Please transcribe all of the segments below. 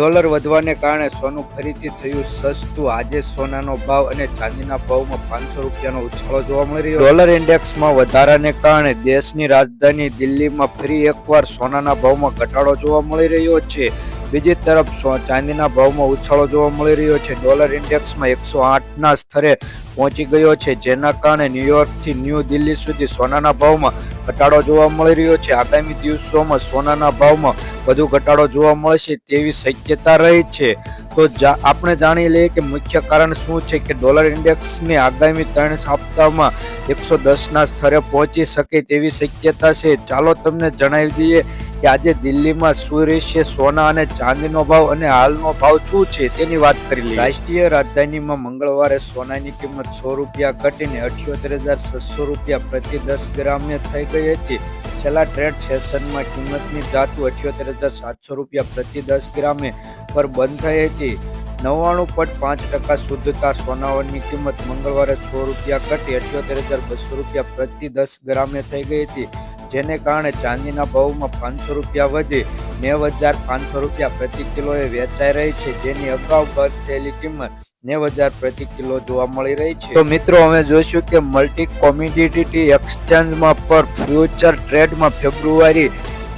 Dollar વધવાને કારણે સોનું ફરીથી થયું સસ્તું. આજે સોનાનો ભાવ અને ચાંદીના ભાવમાં પાંચસો રૂપિયાનો ઉછાળો જોવા મળી રહ્યો. ડોલર ઇન્ડેક્સમાં વધારાને કારણે દેશની રાજધાની દિલ્હીમાં ફરી એકવાર સોનાના ભાવમાં ઘટાડો જોવા મળી રહ્યો છે. બીજી તરફ ચાંદીના ભાવમાં ઉછાળો જોવા મળી રહ્યો છે. ડોલર ઇન્ડેક્સમાં એકસો આઠના સ્તરે પહોંચી ગયો છે, જેના કારણે ન્યુયોર્કથી ન્યૂ દિલ્હી સુધી સોનાના ભાવમાં ઘટાડો જોવા મળી રહ્યો છે. આગામી દિવસોમાં સોનાના ભાવમાં વધુ ઘટાડો જોવા મળશે તેવી શક્યતા રહી છે. તો આપણે જાણી લઈએ કે મુખ્ય કારણ શું છે કે ડોલર ઇન્ડેક્સને આગામી ત્રણ સપ્તાહમાં એકસો દસના સ્તરે પહોંચી શકે તેવી શક્યતા છે. ચાલો તમને જણાવી દઈએ કે આજે દિલ્હીમાં શું રહેશે, સોના અને ચાંદીનો ભાવ અને હાલનો ભાવ શું છે તેની વાત કરી લઈએ. રાષ્ટ્રીય રાજધાનીમાં મંગળવારે સોનાની કિંમત સો રૂપિયા ઘટીને અઠ્યોતેર હજાર છસો રૂપિયા પ્રતિ દસ ગ્રામે થઈ ગઈ હતી. છેલ્લા ટ્રેડ સેશનમાં કિંમતની ધાતુ અઠ્યોતેર હજાર સાતસો રૂપિયા પ્રતિ દસ ગ્રામે પર બંધ થઈ હતી. નવ્વાણું પોઈન્ટ પાંચ ટકા શુદ્ધતા સોનાવરની કિંમત મંગળવારે સો રૂપિયા ઘટી અઠ્યોતેર હજાર બસો રૂપિયા પ્રતિ દસ ગ્રામે થઈ ગઈ હતી. જેને કારણે ચાંદીના ભાવમાં પાંચસો રૂપિયા વધી, નેવ હજાર પાંચસો રૂપિયા પ્રતિ કિલોએ વેચાઈ રહી છે. જેની અગાઉ બંધ થયેલી કિંમત નેવ હજાર પ્રતિ કિલો જોવા મળી રહી છે. તો મિત્રો, અમે જોઈશું કે મલ્ટી કોમ્યુડિટી એક્સચેન્જમાં પર ફ્યુચર ટ્રેડમાં ફેબ્રુઆરી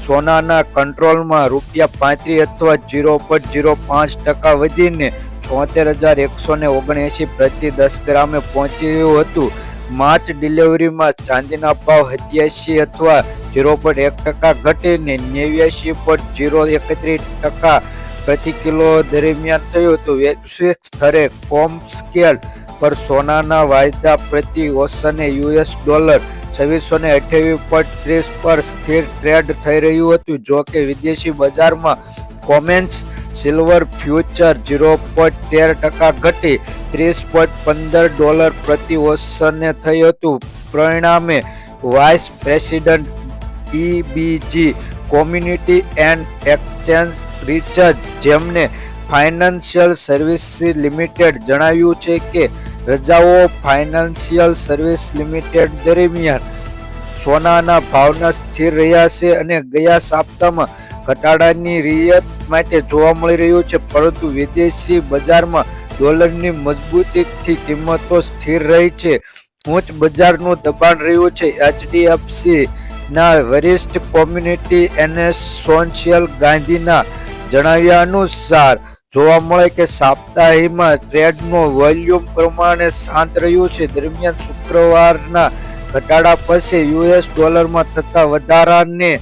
સોનાના કંટ્રોલમાં રૂપિયા પાંત્રીસ અથવા જીરો પોઈન્ટ જીરો પાંચ ટકા વધીને છોતેર હજાર એકસો ને ઓગણએંસી પ્રતિ દસ ગ્રામે પહોંચ્યું હતું. માર્ચ ડિલિવરીમાં ચાંદીના ભાવ સત્યાસી અથવા ઝીરો પોઈન્ટ એક ટકા ઘટીને નેવ્યાસી પોઈન્ટ ઝીરો એકત્રીસ ટકા પ્રતિ કિલો દરમિયાન થયું હતું. વૈશ્વિક સ્તરે કોમ સ્કેલ પર સોનાના વાયદા પ્રતિ ઓસને યુએસ ડોલર છવ્વીસો ને અઠ્યાવીસ પોઈન્ટ ત્રીસ પર સ્થિર ટ્રેડ થઈ રહ્યું હતું. જો કે વિદેશી બજારમાં Comex silver future zero point તેર ટકા ઘટી ત્રીસ પોઈન્ટ પંદર ડોલર પ્રતિ ઓસને થયું હતું. પરિણામે vice president EBG community and exchange research જેમને ફાઇનાન્શિયલ સર્વિસ લિમિટેડ જણાવ્યું છે કે રજાઓ ફાઇનાન્શિયલ સર્વિસ લિમિટેડ દરમિયાન સોનાના ભાવના સ્થિર રહ્યા છે અને ગયા સપ્તાહમાં ઘટાડાની રિયત માટે જોવા મળી રહ્યું છે, પરંતુ વિદેશી બજારમાં ડોલરની મજબૂતીથી કિંમતો સ્થિર રહી છે. ઉચ્ચ બજારનું દબાણ રહ્યું છે. એચડીએફસી ના વરિષ્ઠ કોમ્યુનિટી એનેસોન્શિયલ ગાંધીના જણાવ્યા અનુસાર, જોવા મળે કે સાપ્તાહિકમાં ટ્રેડનો વોલ્યુમ પ્રમાણે શાંત રહ્યું છે. દરમિયાન શુક્રવારના ઘટાડા પછી યુએસ ડોલરમાં થતા વધારાને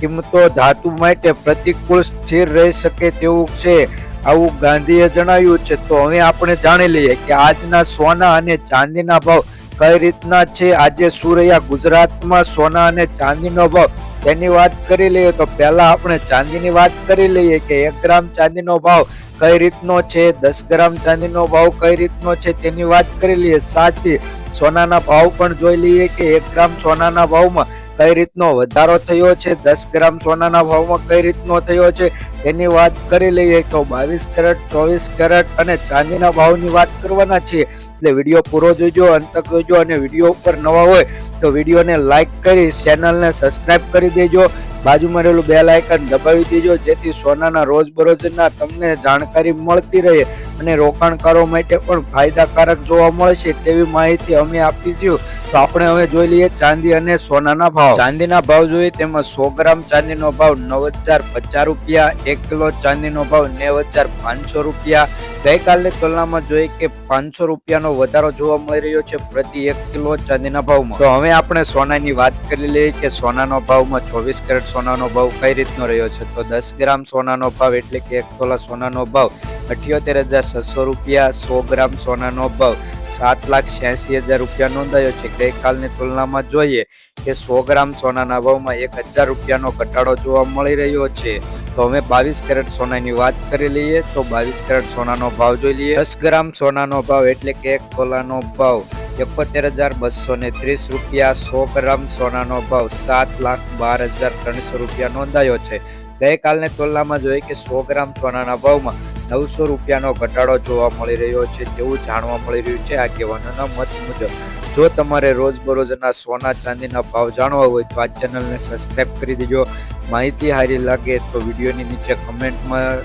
કિંમતો ધાતુ માટે પ્રતિકૂળ સ્થિર રહી શકે તેવું છે. આવું ગાંધીએ જણાવ્યું છે. તો હવે આપણે જાણી લઈએ કે આજના સોના અને ચાંદીના ભાવ કઈ રીતના છે? આજે શું રહ્યા ગુજરાતમાં સોના અને ચાંદીનો ભાવ તેની વાત કરી લઈએ તો પહેલા આપણે ચાંદીની વાત કરી લઈએ કે એક ગ્રામ ચાંદીનો ભાવ કઈ રીતનો છે? દસ ગ્રામ ચાંદીનો ભાવ કઈ રીતનો છે? તેની વાત કરી લઈએ. સાથે, સોનાના ભાવ પણ જોઈ લઈએ કે એક ગ્રામ સોનાના ભાવમાં કઈ રીતનો વધારો થયો છે? દસ ગ્રામ સોનાના ભાવમાં કઈ રીતનો થયો છે? તેની વાત કરી લઈએ તો બાવીસ કેરેટ, ચોવીસ કેરેટ અને ચાંદીના ભાવની વાત કરવાના છીએ. એટલે વીડિયો પૂરો જોજો અંતક તક જોજો અને વીડિયો ઉપર નવા હોય તો વિડીયોને લાઇક કરી, ચેનલને સબસ્ક્રાઈબ કરી દેજો, બાજુમાં રહેલું બેલ આઇકન દબાવી દેજો, જેથી સોનાના રોજબરોજના તમને જાણકારી મળતી રહે અને રોકાણકારો માટે પણ ફાયદાકારક જોવા મળશે તેવી માહિતી અમે આપી દઉં તો આપણે હવે જોઈ લઈએ ચાંદી અને સોનાના ભાવ. ચાંદીના ભાવ જોઈએ તેમાં સો ગ્રામ ચાંદીનો ભાવ નવ હજાર પચાસ રૂપિયા, એક કિલો ચાંદીનો ભાવ નેવ હજાર પાંચસો રૂપિયા ગઈકાલની તુલનામાં જોઈએ કે પાંચસો રૂપિયાનો વધારો જોવા મળી રહ્યો છે પ્રતિ એક કિલો ચાંદીના ભાવમાં. તો હવે આપણે સોનાની વાત કરી લઈએ કે સોનાનો ભાવમાં ચોવીસ કેરેટ સોનાનો ભાવ કઈ રીતનો રહ્યો છે? તો દસ ગ્રામ સોનાનો ભાવ એટલે કે એક તોલા સોનાનો ભાવ અઠ્યોતેર હજાર છસો રૂપિયા, સો ગ્રામ સોનાનો ભાવ સાત લાખ છ્યાસી હજાર રૂપિયા નોંધાયો છે. ગઈકાલની તુલનામાં જોઈએ કે સો ગ્રામ સોનાના ભાવમાં એક હજાર રૂપિયાનો ઘટાડો જોવા મળી રહ્યો છે. તો હવે બાવીસ કેરેટ સોનાની વાત કરી લઈએ તો બાવીસ કેરેટ સોનાનો ભાવ જોઈ લઈએ. દસ ગ્રામ સોનાનો ભાવ એટલે કે એક તોલાનો ભાવ એકોતેર હજાર બસો ને ત્રીસ રૂપિયા, સો ગ્રામ સોનાનો ભાવ સાત લાખ બાર હજાર ત્રણસો રૂપિયા નોંધાયો છે. ગઈકાલની તુલનામાં જોઈએ કે સો ગ્રામ સોનાના ભાવમાં નવસો રૂપિયાનો ઘટાડો જોવા મળી રહ્યો છે તેવું જાણવા મળી રહ્યું છે આગેવાનોના મત મુજબ. જો તમારે રોજબરોજના સોના ચાંદીના ભાવ જાણવા હોય તો આ ચેનલને સબસ્ક્રાઈબ કરી દેજો. માહિતી સારી લાગે તો વિડીયોની નીચે કમેન્ટમાં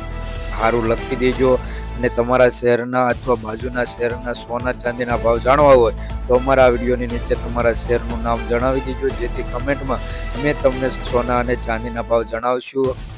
સારું લખી દેજો અને તમારા શહેરના અથવા બાજુના શહેરના સોના ચાંદીના ભાવ જાણવા હોય તો અમારા વિડીયોની નીચે તમારા શહેરનું નામ જણાવી દેજો. જેથી કમેન્ટમાં અમે તમને સોના અને ચાંદીના ભાવ જણાવશું.